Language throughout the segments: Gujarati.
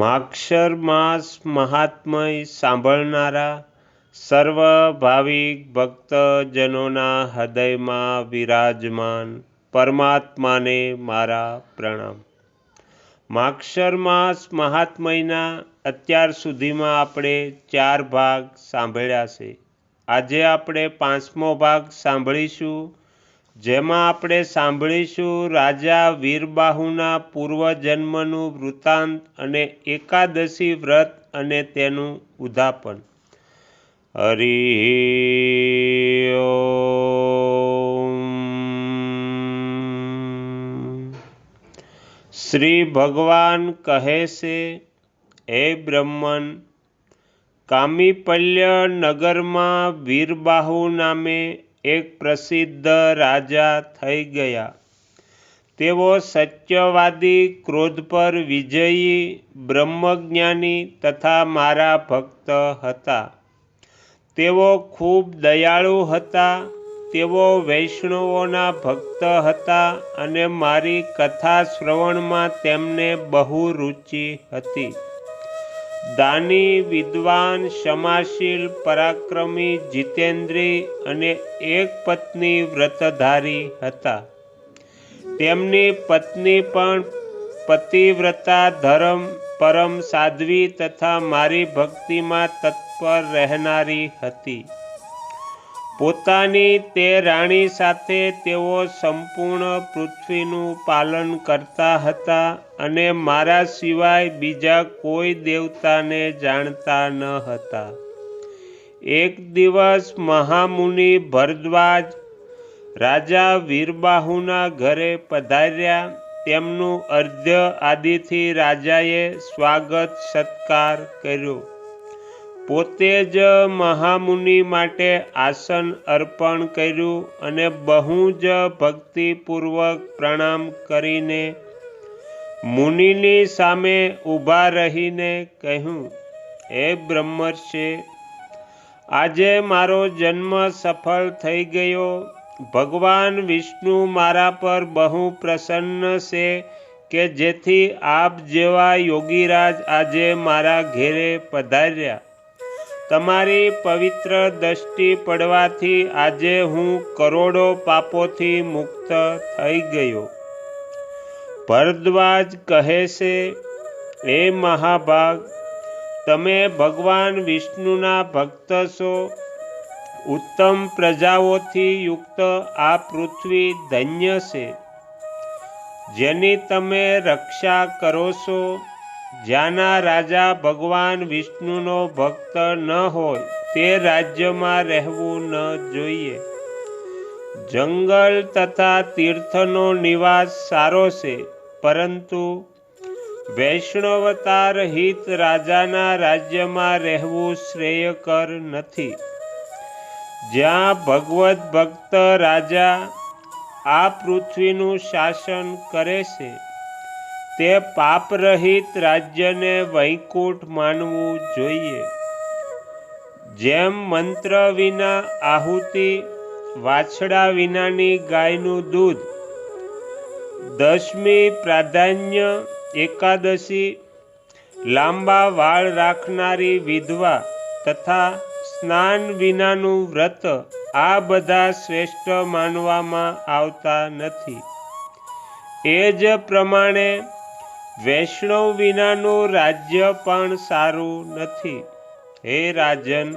માક્ષર માસ મહાત્મય સાંભળનારા સર્વ ભાવિક ભક્તજનોના હૃદયમાં વિરાજમાન પરમાત્માને મારા પ્રણામ. માક્ષર માસ મહાત્મયના અત્યાર સુધીમાં આપણે ચાર ભાગ સાંભળ્યા છે. આજે આપણે પાંચમો ભાગ સાંભળીશું. જેમાં આપણે સાંભળીશું રાજા વીરબાહુના પૂર્વજન્મનું વૃત્તાંત અને એકાદશી વ્રત અને તેનું ઉદાપન હરિ શ્રી ભગવાન કહે છે, હે બ્રહ્મન કામીપલ્ય નગરમાં વીરબાહુ નામે એક પ્રસિદ્ધ રાજા થઈ ગયા. તેઓ સત્યવાદી ક્રોધ પર વિજયી, બ્રહ્મજ્ઞાની તથા મારા ભક્ત હતા. તેઓ ખૂબ દયાળુ હતા, તેઓ વૈષ્ણવોના ભક્ત હતા અને મારી કથા શ્રવણમાં તેમને બહુ રુચિ હતી. દાની, વિદ્વાન, ક્ષમાશીલ, પરાક્રમી, જીતેન્દ્રી અને એક પત્ની વ્રતધારી હતા. તેમની પત્ની પણ પતિવ્રતા, ધર્મ, પરમ સાધ્વી તથા મારી ભક્તિમાં તત્પર રહેનારી હતી. પોતાની તે રાણી સાથે તેઓ સંપૂર્ણ પૃથ્વીનું પાલન કરતા હતા અને મારા સિવાય બીજા કોઈ દેવતાને જાણતા ન હતા. એક દિવસ મહામુનિ ભરદ્વાજ રાજા વીરબાહુના ઘરે પધાર્યા. તેમનું અર્ધ્ય આદિથી રાજાએ સ્વાગત સત્કાર કર્યો. પોતે જ મહામુનિ માટે આસન અર્પણ કર્યું અને બહુ જ ભક્તિપૂર્વક પ્રણામ કરીને મુનિની સામે ઊભા રહીને કહ્યું, હે બ્રહ્મર્ષિ, આજે મારો જન્મ સફળ થઈ ગયો. ભગવાન વિષ્ણુ મારા પર બહુ પ્રસન્ન છે કે જેથી આપ જેવા યોગીરાજ આજે મારા ઘેરે પધાર્યા. તમારી પવિત્ર દ્રષ્ટિ પડવાથી આજે હું કરોડો પાપોથી મુક્ત થઈ ગયો. ભરદ્વાજ કહે છે એ મહાભાગ, તમે ભગવાન વિષ્ણુના ભક્ત છો. ઉત્તમ પ્રજાઓથી યુક્ત આ પૃથ્વી ધન્ય છે. જેની તમે રક્ષા કરો છો જ્યાંના રાજા ભગવાન વિષ્ણુનો ભક્ત ન હોય, તે રાજ્યમાં રહેવું ન જોઈએ. જંગલ તથા તીર્થનો નિવાસ સારો છે, પરંતુ વૈષ્ણવતાર હિત રાજાના રાજ્યમાં રહેવું શ્રેયકર નથી. જ્યાં ભગવત ભક્ત રાજા આ પૃથ્વીનું શાસન કરે છે તે પાપરહિત રાજ્યને વૈકુંઠ માનવું જોઈએ. જેમ મંત્ર વિના આહુતિ, વાછડા વિનાની ગાયનું દૂધ દસમી પ્રાધાન્ય એકાદશી, લાંબા વાળ રાખનારી વિધવા તથા સ્નાન વિનાનું વ્રત આ બધા શ્રેષ્ઠ માનવામાં આવતા નથી. એ જ પ્રમાણે વૈષ્ણવ વિનાનું રાજ્ય પણ સારું નથી. હે રાજન,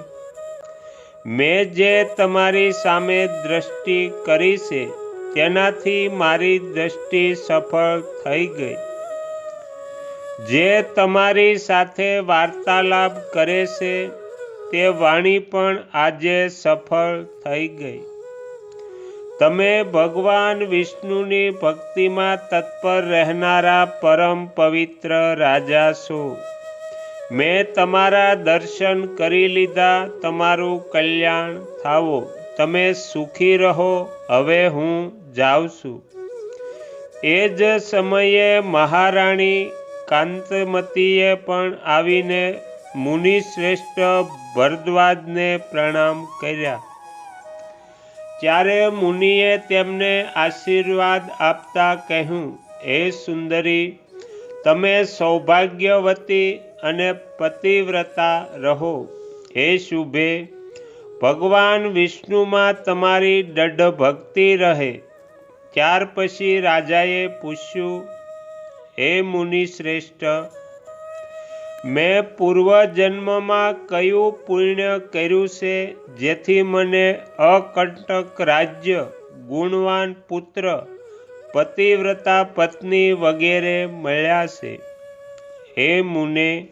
મેં જે તમારી સામે દ્રષ્ટિ કરી છે, તેનાથી મારી દ્રષ્ટિ સફળ થઈ ગઈ. જે તમારી સાથે વાર્તાલાપ કરે છે, તે વાણી પણ આજે સફળ થઈ ગઈ. તમે ભગવાન વિષ્ણુની ભક્તિમાં તત્પર રહેનારા પરમ પવિત્ર રાજા છો. મેં તમારા દર્શન કરી લીધા, તમારું કલ્યાણ થાવો. તમે સુખી રહો, હવે હું જાઉં છું. એ જ સમયે મહારાણી કાંતમતીએ પણ આવીને મુનિશ્રેષ્ઠ ભરદ્વાજને પ્રણામ કર્યા. ત્યારે મુનિએ તેમને આશીર્વાદ આપતા કહ્યું, હે સુંદરી, તમે સૌભાગ્યવતી અને પતિવ્રતા રહો. હે શુભે, ભગવાન વિષ્ણુમાં તમારી દઢ ભક્તિ રહે. ત્યાર પછી રાજાએ પૂછ્યું, હે મુનિ શ્રેષ્ઠ મેં પૂર્વજન્મમાં કયું પુણ્ય કર્યું છે, જેથી મને અકંટક રાજ્ય, ગુણવાન પુત્ર, પતિવ્રતા પત્ની વગેરે મળ્યા છે. હે મુને,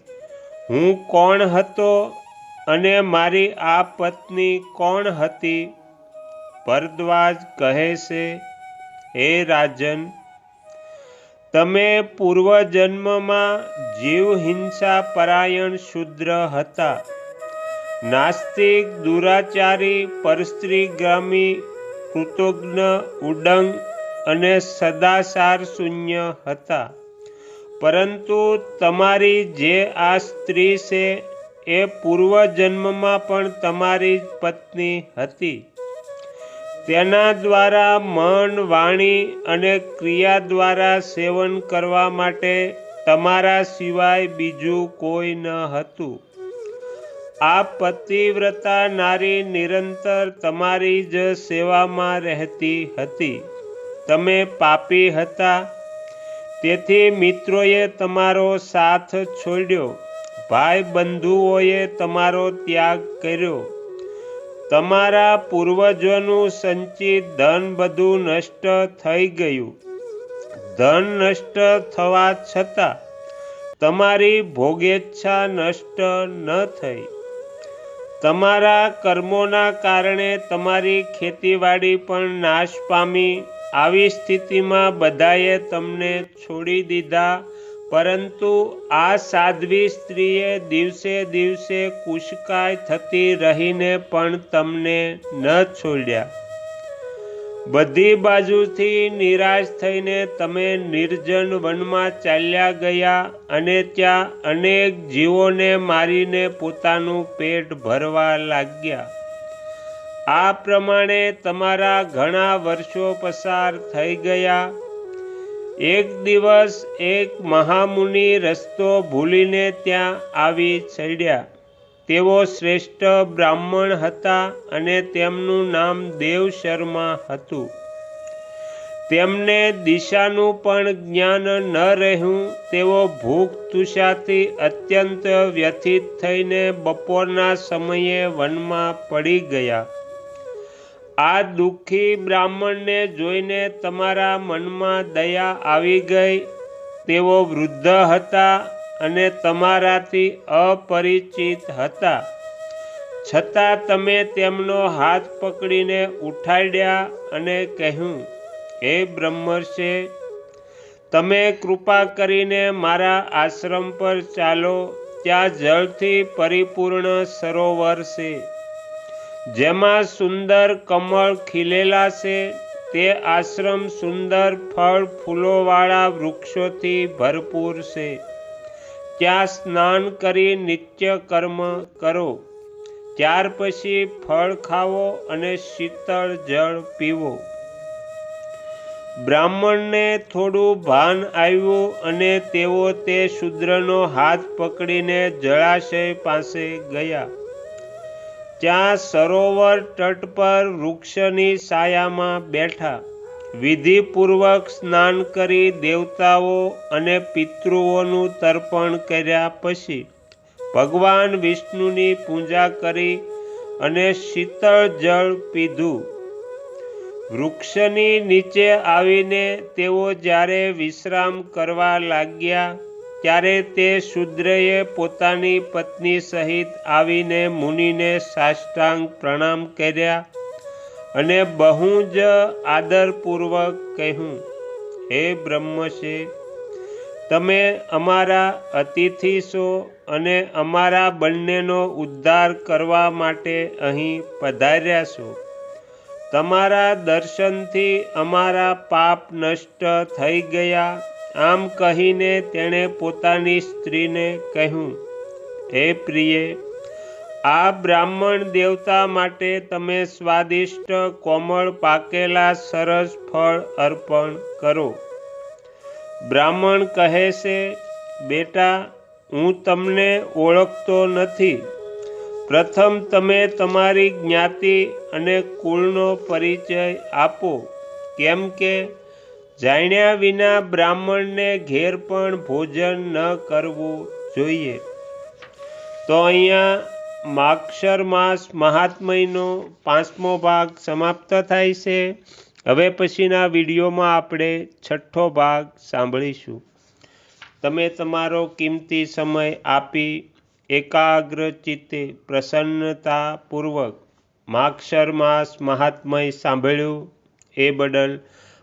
હું કોણ હતો અને મારી આ પત્ની કોણ હતી? ભરદ્વાજ કહે છે, હે રાજન તમે પૂર્વજન્મમાં જીવહિંસા પરાયણ શુદ્ર હતા. નાસ્તિક, દુરાચારી, પરસ્ત્રીગામી કૃતજ્ઞ ઉડંગ અને સદાસાર શૂન્ય હતા. પરંતુ તમારી જે આ સ્ત્રી છે, એ પૂર્વજન્મમાં પણ તમારી પત્ની હતી. તેના દ્વારા મન, વાણી અને ક્રિયા દ્વારા સેવન કરવા માટે તમારા સિવાય બીજું કોઈ ન હતું. આ પતિવ્રતા નારી નિરંતર તમારી જ સેવામાં રહેતી હતી. તમે પાપી હતા. તેથી મિત્રોએ તમારો સાથ છોડ્યો. ભાઈ બંધુઓએ તમારો ત્યાગ કર્યો. તમારા પૂર્વજોનું સંચિત ધન બધું નષ્ટ થઈ ગયું. ધન નષ્ટ થવા છતાં તમારી ભોગેચ્છા નષ્ટ ન થઈ. તમારા કર્મોના કારણે તમારી ખેતીવાડી પણ નાશ પામી. આવી સ્થિતિમાં બધાએ તમને છોડી દીધા. પરંતુ આ સાધ્વી સ્ત્રીએ દિવસે દિવસે કુશકાય થતી રહીને પણ તમને ન છોડ્યા. બધી બાજુથી નિરાશ થઈને તમે નિર્જન વનમાં ચાલ્યા ગયા અને ત્યાં અનેક જીવોને મારીને પોતાનું પેટ ભરવા લાગ્યા. આ પ્રમાણે તમારા ઘણા વર્ષો પસાર થઈ ગયા એક દિવસ એક મહામુનિ રસ્તો ભૂલીને ત્યાં આવી ચડ્યા. તેઓ શ્રેષ્ઠ બ્રાહ્મણ હતા અને તેમનું નામ દેવ શર્મા હતું. તેમને દિશાનું પણ જ્ઞાન ન રહ્યું, તેઓ ભૂખ તુષાથી અત્યંત વ્યથિત થઈને બપોરના સમયે વનમાં પડી ગયા. આ દુઃખી બ્રાહ્મણને જોઈને તમારા મનમાં દયા આવી ગઈ. તેઓ વૃદ્ધ હતા અને તમારાથી અપરિચિત હતા. છતાં તમે તેમનો હાથ પકડીને ઉઠાડ્યા અને કહ્યું, હે બ્રહ્મર્ષે, તમે કૃપા કરીને મારા આશ્રમ પર ચાલો. ત્યાં જળથી પરિપૂર્ણ સરોવર છે. જેમાં સુંદર કમળ ખીલેલા છે, તે આશ્રમ સુંદર ફળ ફૂલોવાળા વૃક્ષોથી ભરપૂર છે. ત્યાં સ્નાન કરી નિત્ય કર્મ કરો. ત્યાર પછી ફળ ખાવો અને શીતળ જળ પીવો. બ્રાહ્મણને થોડું ભાન આવ્યું અને તેઓ તે શુદ્રનો હાથ પકડીને જળાશય પાસે ગયા. ત્યાં સરોવર તટ પર વૃક્ષની છાયામાં બેઠા. વિધિપૂર્વક સ્નાન કરી દેવતાઓ અને પિતૃઓનું તર્પણ કર્યા પછી ભગવાન વિષ્ણુની પૂજા કરી અને શીતળ જળ પીધું. વૃક્ષની નીચે આવીને તેઓ જ્યારે વિશ્રામ કરવા લાગ્યા ત્યારે તે શુદ્રએ પોતાની પત્ની સહિત આવીને મુનિને સાષ્ટાંગ પ્રણામ કર્યા અને બહુ જ આદરપૂર્વક કહ્યું, હે બ્રહ્મશે, તમે અમારા અતિથિ છો અને અમારા બંનેનો ઉદ્ધાર કરવા માટે અહીં પધાર્યા છો. તમારા દર્શનથી અમારા પાપ નષ્ટ થઈ ગયા આમ કહીને તેણે પોતાની સ્ત્રીને કહ્યું, હે પ્રિય, આ બ્રાહ્મણ દેવતા માટે તમે સ્વાદિષ્ટ કોમળ પાકેલા સરસ ફળ અર્પણ કરો. બ્રાહ્મણ કહે છે, બેટા, હું તમને ઓળખતો નથી. પ્રથમ તમે તમારી જ્ઞાતિ અને કુળનો પરિચય આપો. કેમ કે જાણ્યા વિના બ્રાહ્મણને ઘેર પણ ભોજન ન કરવું જોઈએ. તો અહીંયા માક્ષર માસ મહાત્મયનો પાંચમો ભાગ સમાપ્ત થાય છે. હવે પછીના વિડીયોમાં આપણે છઠ્ઠો ભાગ સાંભળીશું. તમે તમારો કિંમતી સમય આપી એકાગ્ર ચિત્તે પ્રસન્નતાપૂર્વક માક્ષર માસ મહાત્મય સાંભળ્યું એ બદલ